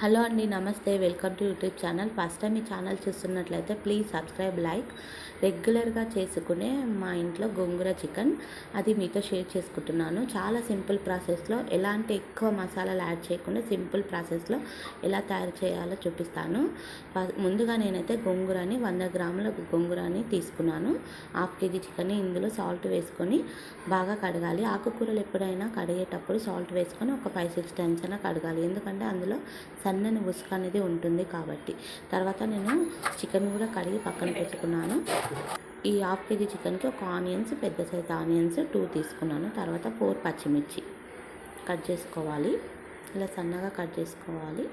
Hello అండి నమస్తే. Welcome to YouTube channel. First time ఈ ఛానల్ చూస్తున్నట్లయితే ప్లీజ్ సబ్స్క్రైబ్ లైక్ రెగ్యులర్గా చేసుకునే మా ఇంట్లో గోంగూర చికెన్. అది మీతో షేర్ చేసుకుంటున్నాను. చాలా సింపుల్ ప్రాసెస్లో ఎలాంటి ఎక్కువ మసాలాలు యాడ్ చేయకుండా సింపుల్ ప్రాసెస్లో ఎలా తయారు చేయాలో చూపిస్తాను. ముందుగా నేనైతే గోంగూరని వంద గ్రాముల గోంగూరని తీసుకున్నాను. హాఫ్ కేజీ చికెన్ ఇందులో సాల్ట్ వేసుకొని బాగా కడగాలి. ఆకుకూరలు ఎప్పుడైనా కడిగేటప్పుడు సాల్ట్ వేసుకొని ఒక ఫైవ్ సిక్స్ టైమ్స్ అయినా కడగాలి. ఎందుకంటే అందులో సన్నని ఉసుక అనేది ఉంటుంది కాబట్టి. తర్వాత నేను చికెన్ కూడా కడిగి పక్కన పెట్టుకున్నాను. ఈ హాఫ్ కేజీ చికెన్కి ఒక ఆనియన్స్ పెద్ద సైజ్ ఆనియన్స్ టూ తీసుకున్నాను. తర్వాత ఫోర్ పచ్చిమిర్చి కట్ చేసుకోవాలి. ఇలా సన్నగా కట్ చేసుకోవాలి.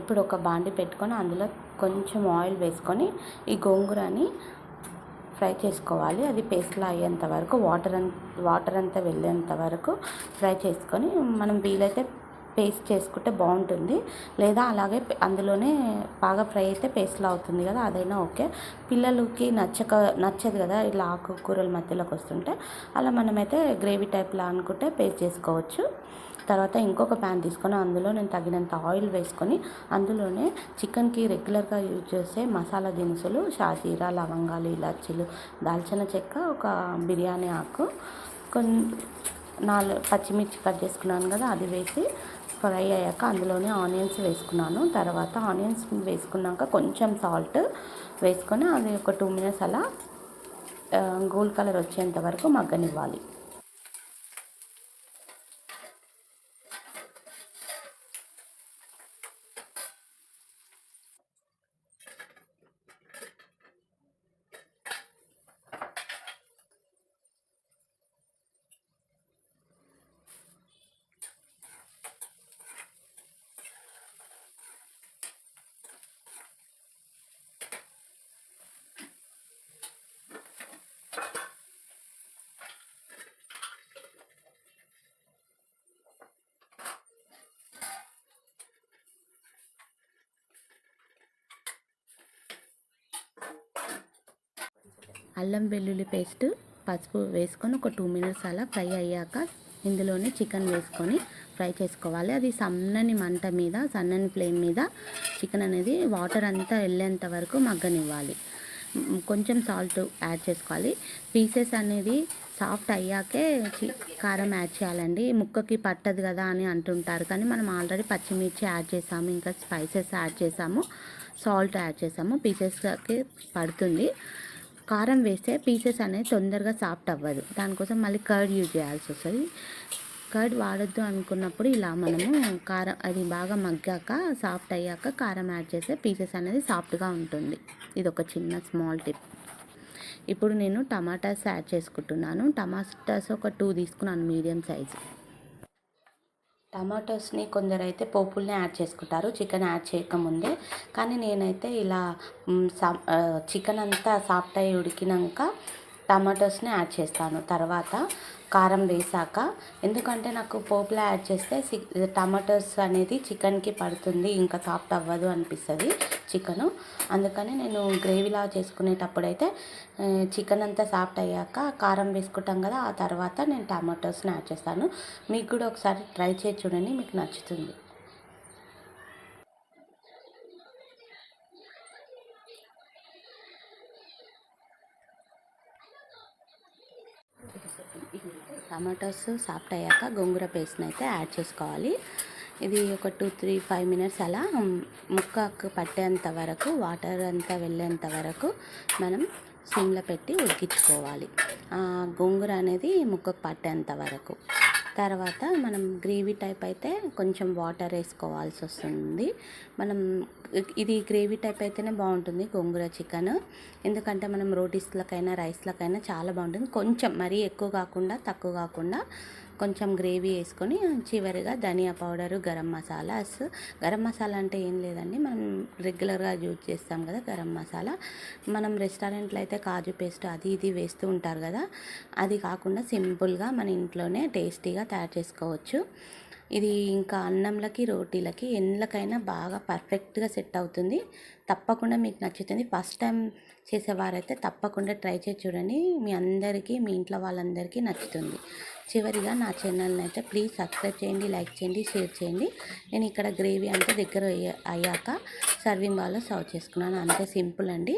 ఇప్పుడు ఒక బాండి పెట్టుకొని అందులో కొంచెం ఆయిల్ వేసుకొని ఈ గోంగూరని ఫ్రై చేసుకోవాలి. అది పేస్ట్లా అయ్యేంత వరకు వాటర్ అంత వాటర్ అంతా వెళ్ళేంత వరకు ఫ్రై చేసుకొని మనం వీలైతే పేస్ట్ చేసుకుంటే బాగుంటుంది. లేదా అలాగే అందులోనే బాగా ఫ్రై అయితే పేస్ట్లా అవుతుంది కదా అదైనా ఓకే. పిల్లలకి నచ్చక నచ్చదు కదా ఇలా ఆకుకూరల మధ్యలోకి వస్తుంటే అలా మనమైతే గ్రేవీ టైప్లా అనుకుంటే పేస్ట్ చేసుకోవచ్చు. తర్వాత ఇంకొక ప్యాన్ తీసుకొని అందులో నేను తగినంత ఆయిల్ వేసుకొని అందులోనే చికెన్కి రెగ్యులర్గా యూజ్ చేసే మసాలా దినుసులు షాజీరా లవంగాలు ఇలాచీలు దాల్చిన చెక్క ఒక బిర్యానీ ఆకు కొన్ని నాలుగు పచ్చిమిర్చి కట్ చేసుకున్నాను కదా అది వేసి ఫ్రై అయ్యాక అందులోనే ఆనియన్స్ వేసుకున్నాను. తర్వాత ఆనియన్స్ వేసుకున్నాక కొంచెం సాల్ట్ వేసుకొని అది ఒక టూ మినిట్స్ అలా గోల్డ్ కలర్ వచ్చేంత వరకు మగ్గనివ్వాలి. అల్లం వెల్లుల్లి పేస్ట్ పసుపు వేసుకొని ఒక టూ మినిట్స్ అలా ఫ్రై అయ్యాక ఇందులోనే చికెన్ వేసుకొని ఫ్రై చేసుకోవాలి. అది సన్నని మంట మీద సన్నని ఫ్లేమ్ మీద చికెన్ అనేది వాటర్ అంతా వెళ్ళేంత వరకు మగ్గనివ్వాలి. కొంచెం సాల్ట్ యాడ్ చేసుకోవాలి. పీసెస్ అనేది సాఫ్ట్ అయ్యాకే చి కారం యాడ్ చేయాలండి. ముక్కకి పట్టదు కదా అని అంటుంటారు కానీ మనం ఆల్రెడీ పచ్చిమిర్చి యాడ్ చేసాము ఇంకా స్పైసెస్ యాడ్ చేసాము సాల్ట్ యాడ్ చేసాము పీసెస్కి పడుతుంది. కారం వేస్తే పీసెస్ అనేది తొందరగా సాఫ్ట్ అవ్వదు. దానికోసం మళ్ళీ కర్డ్ యూజ్ చేయాల్సి వస్తుంది. కర్డ్ వాడొద్దు అనుకున్నప్పుడు ఇలా మనము కారం అది బాగా మగ్గాక సాఫ్ట్ అయ్యాక కారం యాడ్ చేస్తే పీసెస్ అనేది సాఫ్ట్గా ఉంటుంది. ఇది ఒక చిన్న స్మాల్ టిప్. ఇప్పుడు నేను టమాటాస్ యాడ్ చేసుకుంటున్నాను. టమాటాస్ ఒక టూ తీసుకున్నాను మీడియం సైజు. టమాటోస్ని కొందరైతే పోపుల్ని యాడ్ చేసుకుంటారు. చికెన్ యాడ్ చేయకముందే. కానీ నేనైతే ఇలా సా- చికెన్ అంతా సాఫ్ట్ అయ్యి ఉడికినాక టమాటోస్ని యాడ్ చేస్తాను. తర్వాత కారం వేసాక ఎందుకంటే నాకు పోపులో యాడ్ చేస్తే టమాటోస్ అనేది చికెన్కి పడుతుంది ఇంకా సాఫ్ట్ అవ్వదు అనిపిస్తుంది చికెను. అందుకని నేను గ్రేవీలా చేసుకునేటప్పుడైతే చికెన్ అంతా సాఫ్ట్ అయ్యాక కారం వేసుకుంటాం కదా ఆ తర్వాత నేను టమాటోస్ని యాడ్ చేస్తాను. మీకు కూడా ఒకసారి ట్రై చేసి చూడండి మీకు నచ్చుతుంది. టమాటోస్ సాఫ్ట్ అయ్యాక గోంగూర పేస్ట్ని అయితే యాడ్ చేసుకోవాలి. ఇది ఒక టూ త్రీ ఫైవ్ మినిట్స్ అలా ముక్కకు పట్టేంత వరకు వాటర్ అంతా వెళ్ళేంత వరకు మనం సిమ్లో పెట్టి ఉడికించుకోవాలి. గోంగూర అనేది ముక్కకు పట్టేంత వరకు. తర్వాత మనం గ్రేవీ టైప్ అయితే కొంచెం వాటర్ వేసుకోవాల్సి వస్తుంది. మనం ఇది గ్రేవీ టైప్ అయితేనే బాగుంటుంది గోంగూర చికెన్. ఎందుకంటే మనం రోటీస్లకైనా రైస్లకైనా చాలా బాగుంటుంది. కొంచెం మరీ ఎక్కువ కాకుండా తక్కువ కాకుండా కొంచెం గ్రేవీ వేసుకొని చివరిగా ధనియా పౌడరు గరం మసాలాస్. గరం మసాలా అంటే ఏం లేదండి. మనం రెగ్యులర్గా యూజ్ చేస్తాం కదా గరం మసాలా. మనం రెస్టారెంట్లో అయితే కాజు పేస్ట్ అది ఇది వేస్తూ ఉంటారు కదా. అది కాకుండా సింపుల్గా మన ఇంట్లోనే టేస్టీగా తయారు చేసుకోవచ్చు. ఇది ఇంకా అన్నంలకి రోటీలకి ఎండ్లకైనా బాగా పర్ఫెక్ట్గా సెట్ అవుతుంది. తప్పకుండా మీకు నచ్చుతుంది. ఫస్ట్ టైం చేసేవారైతే తప్పకుండా ట్రై చేసి చూడండి. మీ అందరికీ మీ ఇంట్లో వాళ్ళందరికీ నచ్చుతుంది. చివరిగా నా ఛానల్ని అయితే ప్లీజ్ సబ్స్క్రైబ్ చేయండి లైక్ చేయండి షేర్ చేయండి. నేను ఇక్కడ గ్రేవీ అంతా దగ్గర అయ్యాక సర్వింగ్ బాల్లో సర్వ్ చేసుకున్నాను. అంతే సింపుల్ అండి.